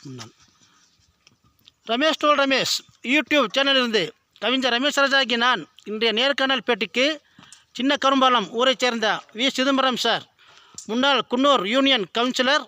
முன்னாள் ரமேஷ் டோல் ரமேஷ் யூடியூப் சேனலிலிருந்து கவிஞர் ரமேஷ் ராஜாகி நான் இன்றைய நேர்காணல் பேட்டிக்கு சின்ன கரும்பாலம் ஊரைச் சேர்ந்த வி. சிதம்பரம் சார் முன்னாள் குன்னூர் யூனியன் கவுன்சிலர்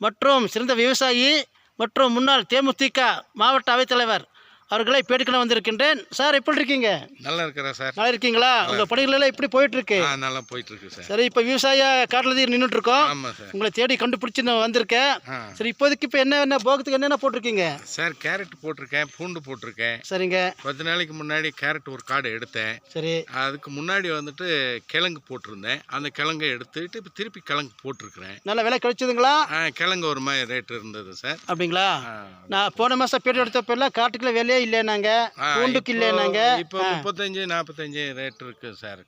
மற்றும் சிறந்த விவசாயி மற்றும் முன்னாள் தேமுதிக மாவட்ட அவைத்தலைவர் அவர்களை பேட்டிக்கணும் வந்திருக்கின்றேன்? சார் எப்படி இருக்கீங்க? நல்லா இருக்கிறேன் சார் நல்லா இருக்கீங்களா உங்கள் பணிகள் எல்லாம் எப்படி போயிட்டு இருக்கு ஆ நல்லா போயிட்டு இருக்கு சார். சரி இப்போ விவசாய காட்டில் தான் நின்றுட்டு இருக்கோம் உங்களை தேடி கண்டுபிடிச்சி நான் வந்திருக்கேன். சரி இப்போதைக்கு இப்போ என்ன என்ன போகத்துக்கு என்னென்ன போட்டிருக்கீங்க? சார் கேரட் போட்டிருக்கேன் பூண்டு போட்டிருக்கேன். சரிங்க. பத்து நாளைக்கு முன்னாடி கேரட் ஒரு காடு எடுத்தேன். சரி. அதுக்கு முன்னாடி வந்துட்டு கிழங்கு போட்டிருந்தேன். அந்த கிழங்கை எடுத்துட்டு இப்போ திருப்பி கிழங்கு போட்டிருக்கிறேன். நல்ல விலை கிடைச்சதுங்களா? கிழங்கு ஒரு மாதிரி ரேட் இருந்தது சார். அப்படிங்களா. நான் போன மாதம் பேட்டி எடுத்தப்பெல்லாம் காட்டுக்குள்ள விலையே இல்லைனாங்க பூண்டுக்கு இப்போ- இல்லைனாங்க இப்போ முப்பத்தஞ்சு நாற்பத்தஞ்சு ரேட் இருக்கு சார்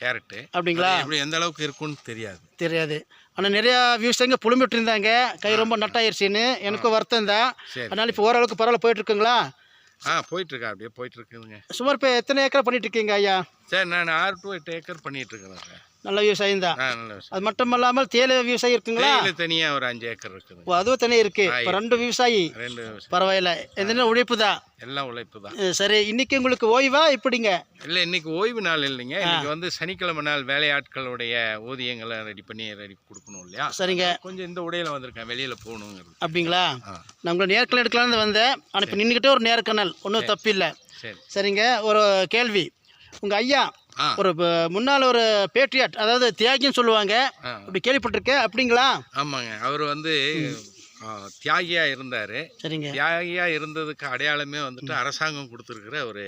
கேரட்டு அப்படிங்களா? அது எப்படி எந்த அளவுக்கு இருக்குன்னு தெரியாது. தெரியாது. ஆனால் நிறையா விவசாயிங்க புலம்பிட்டு இருந்தாங்க. கை ரொம்ப நட்டாயிருச்சுன்னு. எனக்கும் வருத்தம் தான். அதனால இப்போ ஓரளவுக்கு பரவாயில்ல போயிட்டு இருக்குங்களா ஆ போயிட்டு இருக்கா அப்படியே போயிட்டு இருக்குதுங்க சுமார் இப்போ எத்தனை ஏக்கர் பண்ணிட்டு இருக்கீங்க ஐயா? சார் நான் ஆறு டு எட்டு ஏக்கர் பண்ணிட்டு இருக்கிறேன் சார் நல்ல விவசாயம் தான். அது மட்டும் இல்லாமல் தேயிலை விவசாயம் இருக்குங்களா? தனியாக ஒரு அஞ்சு ஏக்கர் இருக்குது. ஓ அதுவும் தனியாக இருக்கு. இப்போ ரெண்டு விவசாயி. ரெண்டு. பரவாயில்ல. எந்த உழைப்பு தான்? எல்லாம் உழைப்பு தான். சரி இன்னைக்கு உங்களுக்கு ஓய்வா? எப்படிங்க? இல்லை இன்னைக்கு ஓய்வு நாள் இல்லைங்க. இன்னைக்கு வந்து சனிக்கிழமை நாள் வேலையாட்களுடைய ஊதியங்களை ரெடி பண்ணி ரெடி கொடுக்கணும் இல்லையா? சரிங்க. கொஞ்சம் இந்த உடையில வந்திருக்கேன். வெளியில போகணுங்கிறது. அப்படிங்களா. நான் உங்களை நேர்காணல் எடுக்கலாம்னு வந்தேன். ஆனால் இப்போ நின்றுக்கிட்டே ஒரு நேர்காணல் ஒன்றும் தப்பு இல்லை சரி. சரிங்க ஒரு கேள்வி. உங்கள் ஐயா ஒரு முன்னாள் ஒரு பேட்ரியாட் அதாவது தியாகின்னு சொல்லுவாங்க. அப்படி கேள்விப்பட்டிருக்கேன் அப்படிங்களா? ஆமாங்க. அவர் வந்து தியாகியா இருந்தாரு. சரிங்க. தியாகியா இருந்ததுக்கு அடையாளமே வந்துட்டு அரசாங்கம் கொடுத்துருக்கிற ஒரு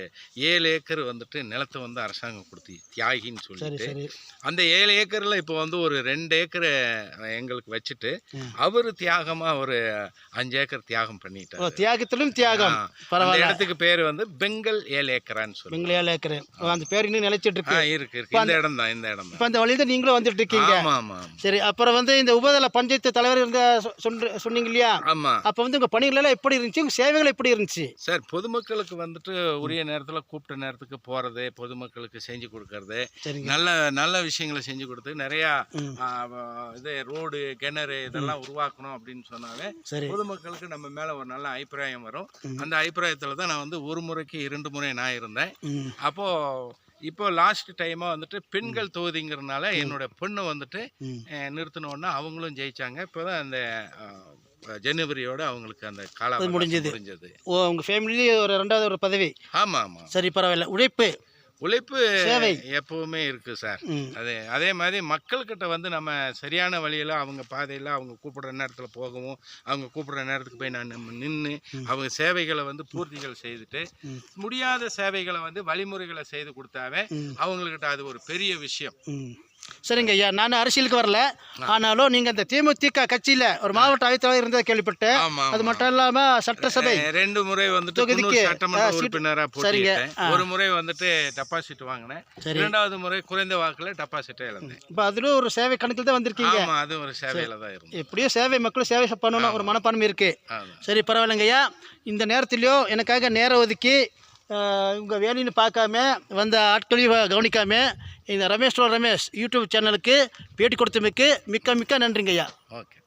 ஏழு ஏக்கர் வந்துட்டு நிலத்தை வந்து அரசாங்கம் கொடுத்து தியாகின்னு சொல்லிட்டு. அந்த ஏழு ஏக்கர்ல இப்போ வந்து ஒரு ரெண்டு ஏக்கரை எங்களுக்கு வச்சுட்டு. அவர் தியாகமா ஒரு அஞ்சு ஏக்கர் தியாகம் பண்ணிட்டாரு. தியாகத்திலும் தியாகம். பரவாயில்ல. இடத்துக்கு பேர் வந்து பெங்கல் ஏழு ஏக்கரான்னு சொல்லி பெங்களூர் ஏக்கர். ஓ, அந்த பேர் இன்னும் நிலைச்சிட்டு இருக்கு. இருக்கு இருக்கு. இந்த இடம் தான் இந்த இடம் இப்போ அந்த வழியில நீங்களும் வந்துட்டு இருக்கீங்க. ஆமா ஆமா. சரி அப்புறம் வந்து இந்த உபதல பஞ்சாயத்து தலைவர் சொன்ன சொன்னீங்க. இல்லையா ஆமா. அப்போ வந்து உங்கள் பணிகள் எல்லாம் எப்படி இருந்துச்சு? உங்கள் சேவைகள் எப்படி இருந்துச்சு? சார் பொதுமக்களுக்கு வந்துட்டு உரிய நேரத்துல கூப்பிட்ட நேரத்துக்கு போறது பொதுமக்களுக்கு செஞ்சு கொடுக்கறது நல்ல நல்ல விஷயங்களை செஞ்சு கொடுத்து நிறைய இது ரோடு கிணறு இதெல்லாம் உருவாக்கணும் அப்படின்னு சொன்னாலே பொதுமக்களுக்கு நம்ம மேல ஒரு நல்ல அபிப்பிராயம் வரும். அந்த அபிப்பிராயத்துல தான் நான் வந்து ஒரு முறைக்கு இரண்டு முறை நான் இருந்தேன். அப்போ இப்போ லாஸ்ட் டைமா வந்துட்டு பெண்கள் தொகுதிங்கிறதுனால என்னோட பொண்ணு வந்துட்டு நிறுத்தினோன்னா அவங்களும் ஜெயிச்சாங்க. இப்போதான் அந்த அஹ், ஜனவரியோட அவங்களுக்கு அந்த கால அது முடிஞ்சது. முடிஞ்சது. ஓ உங்கள் ஃபேமிலிலேயே ஒரு ரெண்டாவது ஒரு பதவி. ஆமா ஆமா. சரி பரவாயில்ல. உழைப்பு. உழைப்பு. எப்பவுமே இருக்கு சார். அதே அதே மாதிரி மக்கள்கிட்ட வந்து நம்ம சரியான வழியில் அவங்க பாதையில் அவங்க கூப்பிடுற நேரத்தில் போகவும் அவங்க கூப்பிடுற நேரத்துக்கு போய் நான் நம்ம நின்று அவங்க சேவைகளை வந்து பூர்த்திகள் செய்துட்டு. முடியாத சேவைகளை வந்து வழிமுறைகளை செய்து கொடுத்தாவே அவங்கக்கிட்ட அது ஒரு பெரிய விஷயம். சரிங்க ஐயா. நான் அரசியலுக்கு வரல. ஆனாலும் நீங்கள் அந்த தேமுதிக கட்சியில் ஒரு மாவட்ட ஆய்வாளர் இருந்ததை கேள்விப்பட்டேன் அது. மட்டும் இல்லாமல் சட்டசபை ரெண்டு முறை வந்துட்டு தொகுதிக்கு, சட்டமன்ற உறுப்பினராக சரிங்க. ஒரு முறை வந்துட்டு டெபாசிட் வாங்கினேன். இரண்டாவது முறை குறைந்த வாக்குல டெபாசிட்டே இழந்தேன். இப்போ அதிலும் ஒரு சேவை கணக்கில் தான் வந்திருக்கீங்க. அது ஒரு சேவையில தான் இருந்தது. எப்படியோ சேவை மக்களும் சேவை பண்ணணும் ஒரு மனப்பான்மை இருக்குது ஆமா. சரி பரவாயில்லைங்க ஐயா. இந்த நேரத்துலையோ எனக்காக நேரம் ஒதுக்கி இவங்க வேலைன்னு பார்க்காம வந்த ஆட்களையும் கவனிக்காம இந்த ரமேஷ் ரமேஷ் யூடியூப் சேனலுக்கு பேட்டி கொடுத்தமைக்கு மிக்க மிக்க நன்றிங்கய்யா. ஓகே.